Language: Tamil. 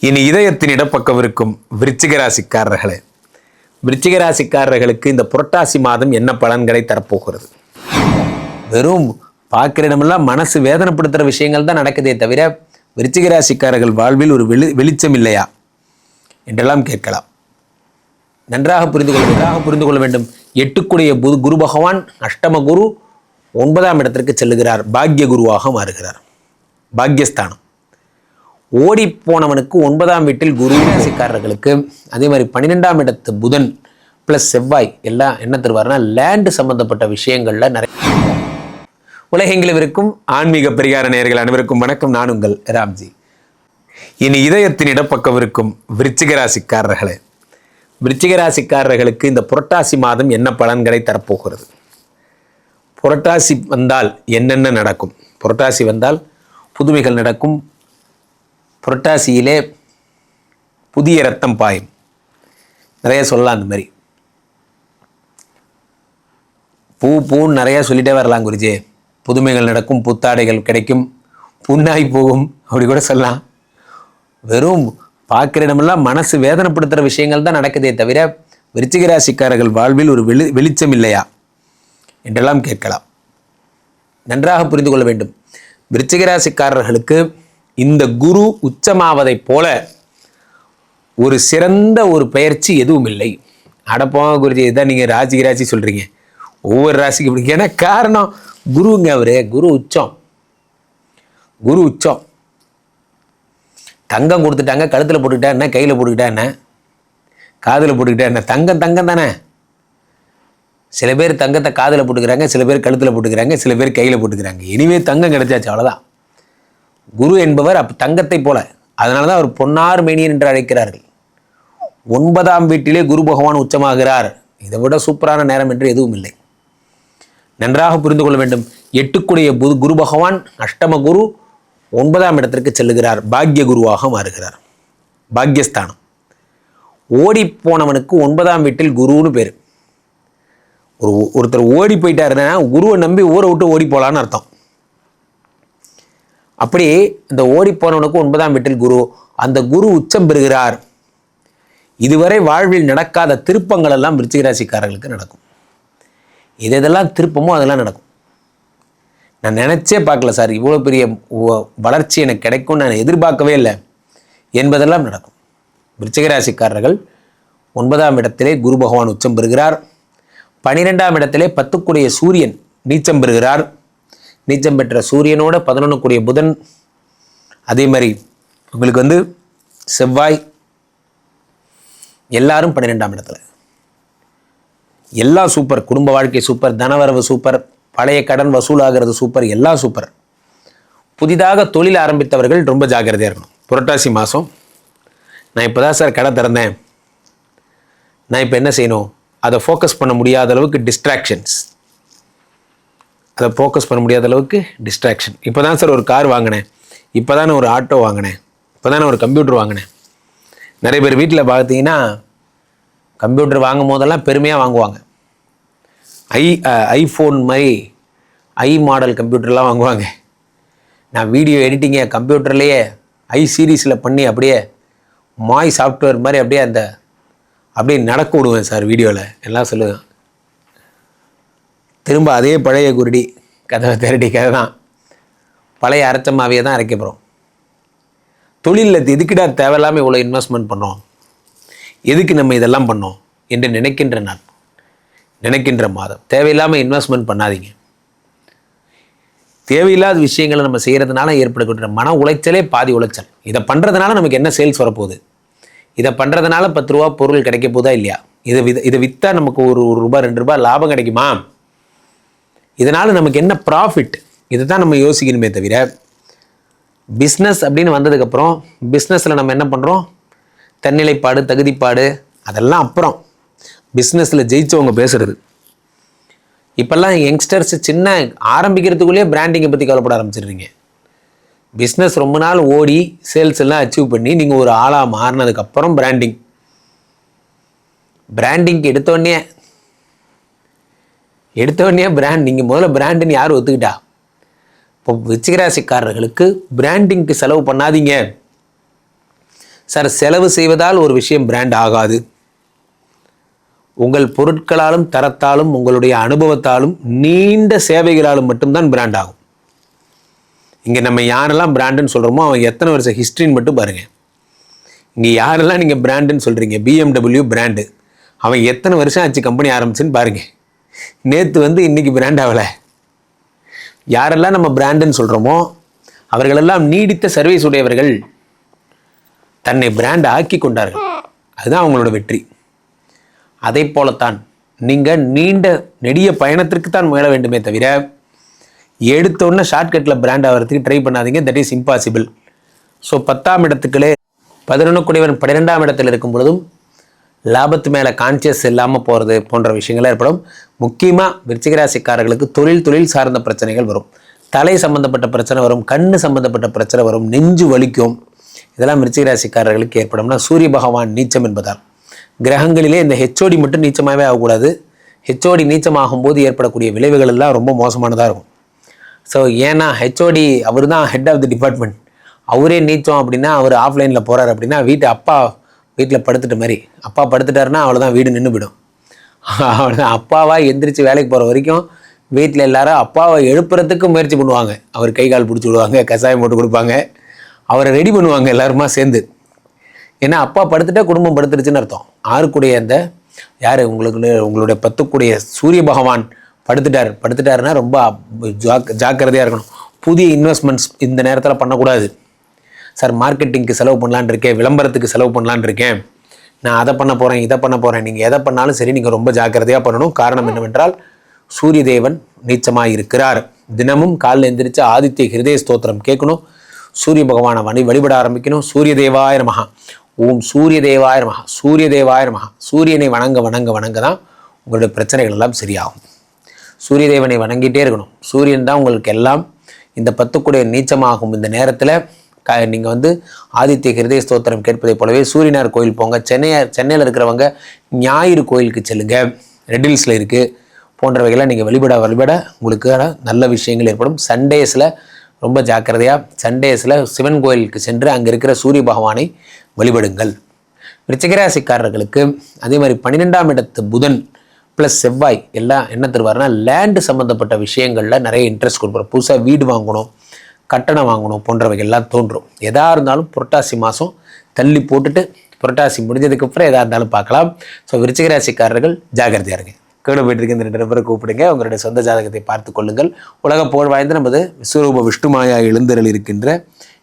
இனி இதயத்தின் இடப்பக்கம் இருக்கும் விருச்சிக ராசிக்காரர்களே. ராசிக்காரர்களுக்கு இந்த புரட்டாசி மாதம் என்ன பலன்களை தரப்போகிறது? வெறும் பார்க்குற இடமெல்லாம் மனசு வேதனைப்படுத்துகிற விஷயங்கள் தான் நடக்குதே தவிர விருச்சிக ராசிக்காரர்கள் வாழ்வில் ஒரு வெளி வெளிச்சம் இல்லையா? என்றெல்லாம் கேட்கலாம். நன்றாக புரிந்து கொள்ள நன்றாக புரிந்து கொள்ள வேண்டும். எட்டுக்குடைய புது குரு பகவான் அஷ்டம குரு ஒன்பதாம் இடத்திற்கு செல்லுகிறார். பாக்ய குருவாக மாறுகிறார். பாக்யஸ்தானம். ஓடி போனவனுக்கு ஒன்பதாம் வீட்டில் குரு ராசிக்காரர்களுக்கு அதே மாதிரி பன்னிரெண்டாம் இடத்து புதன் ப்ளஸ் செவ்வாய் எல்லாம் என்ன தருவார்னா லேண்டு சம்பந்தப்பட்ட விஷயங்களில் நிறைய உலகெங்கிலும் இருக்கும் ஆன்மீக பரிகார நேயர்கள் அனைவருக்கும் வணக்கம். நான் உங்கள் ராம்ஜி. இனி இதயத்தின் இடப்பக்கம் இருக்கும் விருச்சிக ராசிக்காரர்களே. விருச்சிக ராசிக்காரர்களுக்கு இந்த புரட்டாசி மாதம் என்ன பலன்களை தரப்போகிறது? புரட்டாசி வந்தால் என்னென்ன நடக்கும்? புரட்டாசி வந்தால் புதுமைகள் நடக்கும் புரட்டாசியிலே புதிய ரத்தம் பாயும். நிறைய சொல்லலாம் அந்த மாதிரி. பூ பூன்னு நிறையா சொல்லிட்டே வரலாம் குருஜி. புதுமைகள் நடக்கும் புத்தாடைகள் கிடைக்கும் புண்ணாய் போகும் அப்படி கூட சொல்லலாம். வெறும் பார்க்குற இடமெல்லாம் மனசு வேதனைப்படுத்துகிற விஷயங்கள் தான் நடக்குதே தவிர விருச்சிக ராசிக்காரர்கள் வாழ்வில் ஒரு வெளி வெளிச்சம் இல்லையா? என்றெல்லாம் கேட்கலாம். நன்றாக புரிந்து கொள்ள வேண்டும். விருச்சிக ராசிக்காரர்களுக்கு இந்த குரு உச்சமாவதைப் போல ஒரு சிறந்த ஒரு பயிற்சி எதுவும் இல்லை. அடப்போம் குருஜி இதான் நீங்கள் ராசிக்கு ராசி சொல்கிறீங்க ஒவ்வொரு ராசிக்கு இப்படி. ஏன்னா காரணம் குருங்க அவரு. குரு உச்சம். குரு உச்சம். தங்கம் கொடுத்துட்டாங்க கழுத்தில் போட்டுக்கிட்டா என்ன கையில் போட்டுக்கிட்டா என்ன காதில் போட்டுக்கிட்டா என்ன? தங்கம் தங்கம் தானே. சில பேர் தங்கத்தை காதில் போட்டுக்கிறாங்க சில பேர் கழுத்தில் போட்டுக்கிறாங்க சில பேர் கையில் போட்டுக்கிறாங்க. இனிமே தங்கம் கிடச்சாச்சு அவ்வளோதான் குரு என்பவர் அப் தங்கத்தை போல. அதனால தான் அவர் பொன்னார் மேனியன் என்று அழைக்கிறார்கள். ஒன்பதாம் வீட்டிலே குரு பகவான் உச்சமாகிறார். இதை விட சூப்பரான நேரம் என்று எதுவும் இல்லை. நன்றாக புரிந்து கொள்ள வேண்டும். எட்டுக்குடைய புது குரு பகவான் அஷ்டம குரு ஒன்பதாம் இடத்திற்கு செல்லுகிறார். பாக்ய குருவாக மாறுகிறார். பாக்யஸ்தானம். ஓடி போனவனுக்கு ஒன்பதாம் வீட்டில் குருன்னு பேர். ஒரு ஒருத்தர் ஓடி போயிட்டாருன்னா குருவை நம்பி ஊரை விட்டு ஓடி போகலான்னு அர்த்தம். அப்படி இந்த ஓடி போனவனுக்கு ஒன்பதாம் வீட்டில் குரு. அந்த குரு உச்சம் பெறுகிறார். இதுவரை வாழ்வில் நடக்காத திருப்பங்கள் எல்லாம் விருச்சிகராசிக்காரர்களுக்கு நடக்கும். எது எதெல்லாம் திருப்பமோ அதெல்லாம் நடக்கும். நான் நினச்சே பார்க்கல சார் இவ்வளோ பெரிய வ- வளர்ச்சி எனக்கு கிடைக்கும்னு நான் எதிர்பார்க்கவே இல்லை. என்பதெல்லாம் நடக்கும். விருச்சிகராசிக்காரர்கள் ஒன்பதாம் இடத்திலே குரு பகவான் உச்சம் பெறுகிறார். பனிரெண்டாம் இடத்திலே பத்துக்குடைய சூரியன் நீச்சம் பெறுகிறார். நீச்சம் பெற்ற சூரியனோட பதினொன்றுக்குரிய புதன். அதே மாதிரி உங்களுக்கு வந்து செவ்வாய் எல்லாரும் பன்னிரெண்டாம் இடத்துல. எல்லாம் சூப்பர் குடும்ப வாழ்க்கை சூப்பர் தனவரவு சூப்பர் பழைய கடன் வசூலாகிறது சூப்பர் எல்லாம் சூப்பர் புதிதாக தொழில் ஆரம்பித்தவர்கள் ரொம்ப ஜாக்கிரதையாக இருக்கணும். புரட்டாசி மாதம் நான் இப்போ தான் சார் கடை திறந்தேன். நான் இப்போ என்ன செய்யணும்? அதை ஃபோக்கஸ் பண்ண முடியாத அளவுக்கு டிஸ்ட்ராக்ஷன்ஸ் அதை ஃபோக்கஸ் பண்ண முடியாத அளவுக்கு டிஸ்ட்ராக்ஷன் இப்போ தான் சார் ஒரு கார் வாங்கினேன். இப்போ தானே ஒரு ஆட்டோ வாங்கினேன். இப்போ தானே ஒரு கம்ப்யூட்டர் வாங்கினேன். நிறைய பேர் வீட்டில் பார்த்தீங்கன்னா கம்ப்யூட்டர் வாங்கும் போதெல்லாம் பெருமையாக வாங்குவாங்க. ஐ ஐஃபோன் மாதிரி ஐ மாடல் கம்ப்யூட்டர்லாம் வாங்குவாங்க. நான் வீடியோ எடிட்டிங்கை கம்ப்யூட்டர்லேயே ஐ சீரீஸில் பண்ணி அப்படியே மாய் சாஃப்ட்வேர் மாதிரி அப்படியே அந்த அப்படியே நடக்க விடுவேன் சார் வீடியோவில் எல்லாம் சொல்லுவேன். திரும்ப அதே பழைய குருடி கதவை திரட்டி கதை தான் பழைய அரைச்ச மாவியை தான் அரைக்க போகிறோம் தொழிலில் எதுக்குடா தேவையில்லாமல் இவ்வளோ இன்வெஸ்ட்மெண்ட் பண்ணோம் எதுக்கு நம்ம இதெல்லாம் பண்ணோம்? என்று நினைக்கின்ற நாள் நினைக்கின்ற மாதம். தேவையில்லாமல் இன்வெஸ்ட்மெண்ட் பண்ணாதீங்க. தேவையில்லாத விஷயங்களை நம்ம செய்கிறதுனால ஏற்படுகின்ற மன உளைச்சலே பாதி உளைச்சல். இதை பண்ணுறதுனால நமக்கு என்ன சேல்ஸ் வரப்போகுது? இதை பண்ணுறதுனால பத்து ரூபா பொருள் கிடைக்க போதா இல்லையா? இதை வித இதை விற்றா நமக்கு ஒரு ஒரு ரூபா ரெண்டு ரூபாய் லாபம் கிடைக்குமா? இதனால் நமக்கு என்ன ப்ராஃபிட் இதை தான் நம்ம யோசிக்கணுமே தவிர பிஸ்னஸ் அப்படின்னு வந்ததுக்கப்புறம் பிஸ்னஸில் நம்ம என்ன பண்ணுறோம் தன்னிலைப்பாடு தகுதிப்பாடு அதெல்லாம் அப்புறம். பிஸ்னஸில் ஜெயித்தவங்க பேசுகிறது இப்போல்லாம் யங்ஸ்டர்ஸ் சின்ன ஆரம்பிக்கிறதுக்குள்ளேயே பிராண்டிங்கை பற்றி கவலைப்பட ஆரம்பிச்சிடுறீங்க. பிஸ்னஸ் ரொம்ப நாள் ஓடி சேல்ஸ் எல்லாம் அச்சீவ் பண்ணி நீங்கள் ஒரு ஆளாக மாறினதுக்கப்புறம் பிராண்டிங் பிராண்டிங்க்கு எடுத்தோடனே எடுத்தவொடனே பிராண்ட் நீங்கள் முதல்ல பிராண்டுன்னு யார் ஒத்துக்கிட்டா? இப்போ விச்சிகராசிக்காரர்களுக்கு பிராண்டிங்க்கு செலவு பண்ணாதீங்க. சார் செலவு செய்வதால் ஒரு விஷயம் பிராண்ட் ஆகாது. உங்கள் பொருட்களாலும் தரத்தாலும் உங்களுடைய அனுபவத்தாலும் நீண்ட சேவைகளாலும் மட்டும்தான் பிராண்ட் ஆகும். இங்கே நம்ம யாரெல்லாம் பிராண்டுன்னு சொல்கிறோமோ அவன் எத்தனை வருஷம் ஹிஸ்ட்ரின்னு மட்டும் பாருங்கள் இங்கே யாரெல்லாம் நீங்கள் பிராண்டுன்னு சொல்கிறீங்க பிஎம்டபிள்யூ பிராண்டு அவன் எத்தனை வருஷம் ஆச்சு கம்பெனி ஆரம்பிச்சுன்னு பாருங்கள் நேற்று வந்து இன்றைக்கி பிராண்ட் ஆகலை. யாரெல்லாம் நம்ம பிராண்டுன்னு சொல்கிறோமோ அவர்களெல்லாம் நீடித்த சர்வீஸ் உடையவர்கள் தன்னை பிராண்ட் ஆக்கி கொண்டார்கள். அதுதான் அவங்களோட வெற்றி. அதை போலத்தான் நீங்கள் நீண்ட நெடிய பயணத்திற்கு தான் முயல வேண்டுமே தவிர எடுத்தோடனே ஷார்ட்கட்டில் பிராண்ட் ஆகிறதுக்கு ட்ரை பண்ணாதீங்க. தட் இஸ் இம்பாசிபிள் ஸோ பத்தாம் இடத்துக்களே பதினொன்று குடிவன் பன்னிரெண்டாம் இடத்தில் இருக்கும் பொழுதும் லாபத்து மேலே கான்சியஸ் இல்லாமல் போகிறது போன்ற விஷயங்கள்லாம் ஏற்படும். முக்கியமாக விருச்சிகராசிக்காரர்களுக்கு தொழில் தொழில் சார்ந்த பிரச்சனைகள் வரும். தலை சம்பந்தப்பட்ட பிரச்சனை வரும் கண் சம்பந்தப்பட்ட பிரச்சனை வரும் நெஞ்சு வலிக்கும். இதெல்லாம் விருச்சிகராசிக்காரர்களுக்கு ஏற்படும்னா சூரிய பகவான் நீச்சம் என்பதால். கிரகங்களிலே இந்த ஹெச்ஓடி மட்டும் நீச்சமாகவே ஆகக்கூடாது. ஹெச்ஓடி நீச்சமாகும் போது ஏற்படக்கூடிய விளைவுகள் எல்லாம் ரொம்ப மோசமானதாக இருக்கும். ஸோ ஏன்னா ஹெச்ஓடி அவர் தான் ஹெட் ஆஃப் தி டிபார்ட்மெண்ட் அவரே நீச்சம் அப்படின்னா அவர் ஆஃப்லைனில் போகிறார் அப்படின்னா வீட்டு அப்பா வீட்டில் படுத்துட்ட மாதிரி. அப்பா படுத்துட்டாருன்னா அவ்வளோதான் வீடு நின்று போயிடும். அவ்வளோதான் அப்பாவாக எந்திரிச்சு வேலைக்கு போகிற வரைக்கும் வீட்டில் எல்லாரும் அப்பாவை எழுப்புறதுக்கு முயற்சி பண்ணுவாங்க. அவர் கை கால் பிடிச்சி விடுவாங்க கஷாயம் போட்டு கொடுப்பாங்க. அவரை ரெடி பண்ணுவாங்க எல்லாருமா சேர்ந்து. ஏன்னா அப்பா படுத்துட்டா குடும்பம் படுத்துருச்சுன்னு அர்த்தம். ஆறுக்குடைய அந்த யார் உங்களுக்கு உங்களுடைய பத்துக்குடைய சூரிய பகவான் படுத்துட்டார். படுத்துட்டாருன்னா ரொம்ப ஜாக் ஜாக்கிரதையாக இருக்கணும். புதிய இன்வெஸ்ட்மெண்ட்ஸ் இந்த நேரத்தில் பண்ணக்கூடாது. சார் மார்க்கெட்டிங்க்கு செலவு பண்ணலான் இருக்கேன் விளம்பரத்துக்கு செலவு பண்ணலான்னு இருக்கேன். நான் அதை பண்ண போகிறேன் இதை பண்ண போகிறேன் நீங்கள் எதை பண்ணாலும் சரி நீங்கள் ரொம்ப ஜாக்கிரதையாக பண்ணணும். காரணம் என்னவென்றால் சூரிய தேவன் நீச்சமாக இருக்கிறார். தினமும் காலில் எந்திரிச்சு ஆதித்ய ஹிருதய ஸ்தோத்திரம் கேட்கணும். சூரிய பகவானை வழி வழிபட ஆரம்பிக்கணும். சூரிய தேவாய மகா ஓம் சூரிய தேவாய மகா சூரிய தேவாய மகா சூரியனை வணங்க வணங்க வணங்க தான் உங்களுடைய பிரச்சனைகள் எல்லாம் சரியாகும். சூரிய தேவனை வணங்கிட்டே இருக்கணும். சூரியன் தான் உங்களுக்கு எல்லாம் இந்த பத்துக்குடைய நீச்சமாகும். இந்த நேரத்தில் க நீங்கள் வந்து ஆதித்ய ஹிருதய ஸ்தோத்திரம் கேட்பதைப் போலவே சூரியனார் கோயில் போங்க. சென்னையார் சென்னையில் இருக்கிறவங்க ஞாயிறு கோயிலுக்கு செல்லுங்க. ரெட்டில்ஸில் இருக்குது போன்றவைகளை நீங்கள் வழிபட வழிபட உங்களுக்கு நல்ல விஷயங்கள் ஏற்படும். சண்டேஸில் ரொம்ப ஜாக்கிரதையாக சண்டேஸில் சிவன் கோயிலுக்கு சென்று அங்கே இருக்கிற சூரிய பகவானை வழிபடுங்கள். விருச்சிகராசிக்காரர்களுக்கு அதே மாதிரி பன்னிரெண்டாம் இடத்து புதன் ப்ளஸ் செவ்வாய் எல்லாம் என்ன தருவார்னா லேண்டு சம்மந்தப்பட்ட விஷயங்களில் நிறைய இன்ட்ரெஸ்ட் கொடுப்பார். புதுசாக வீடு வாங்கணும். கட்டணம் வாங்கணும் போன்றவைகள்லாம் தோன்றும். எதாக இருந்தாலும் புரட்டாசி மாதம் தள்ளி போட்டுட்டு புரட்டாசி முடிஞ்சதுக்கப்புறம் எதாக இருந்தாலும் பார்க்கலாம். ஸோ விருச்சிகராசிக்காரர்கள் ஜாகிரதையாக இருங்க. கேடு போயிட்டு இருக்க இந்த ரெண்டு நபரை கூப்பிடுங்க. உங்களுடைய சொந்த ஜாதகத்தை பார்த்து கொள்ளுங்கள். உலக புகழ் வாய்ந்த நமது விஸ்வரூப விஷ்ணுமாயா எழுந்தருள் இருக்கின்ற